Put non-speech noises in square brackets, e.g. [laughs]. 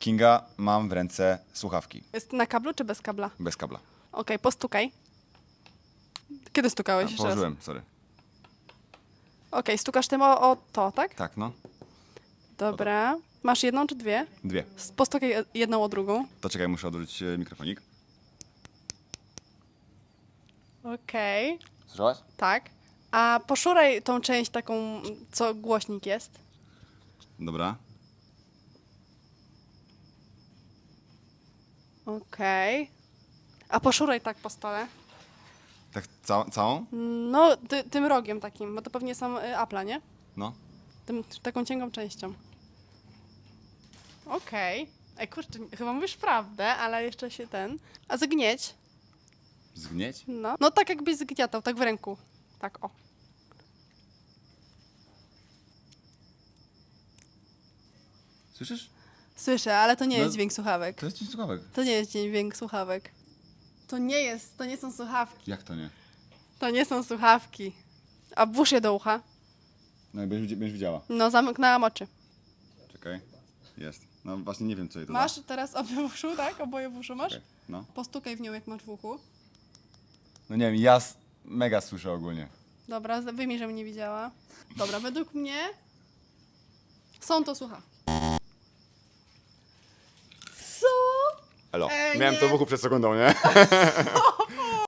Kinga, mam w ręce słuchawki. Jest na kablu czy bez kabla? Bez kabla. Okej, postukaj. Kiedy stukałeś jeszcze raz? położyłem, sorry. Okej, stukasz tym o, o to, tak? Tak, no. Dobra. Masz jedną czy dwie? Dwie. S- Postukaj jedną o drugą. To czekaj, muszę odwrócić e, mikrofonik. Okej. Słyszałaś? Tak. A poszuraj tą część taką, co głośnik jest. Dobra. Okej. A poszuraj tak po stole. Tak ca całą? No, ty, tym rogiem takim, bo to pewnie są y, Apple'a, nie? No. Tym, taką cienką częścią. Okej. Ej, kurczę, chyba mówisz prawdę, ale jeszcze się ten... A zgnieć? Zgnieć? No. No tak jakbyś zgniatał, tak w ręku. Tak, o. Słyszysz? Słyszę, ale to nie No. jest dźwięk słuchawek. To jest ci słuchawek. To nie jest dźwięk słuchawek. To nie jest, to nie są słuchawki. Jak to nie? To nie są słuchawki. A włóż je do ucha. No i będziesz, widzi- będziesz widziała. No, zamknęłam oczy. Czekaj. Jest. No właśnie nie wiem, co jej to Masz teraz obie w uszu, tak? Oboje w uszu da. masz? Czekaj. No. Postukaj w nią, jak masz w uchu. No nie wiem, ja s- mega słyszę ogólnie. Dobra, z- wyjmij, żebym nie widziała. Dobra, według mnie są to słuchawki. Co? Elo. Ej, Miałem nie. to w uchu przed sekundą, nie? [laughs] [laughs]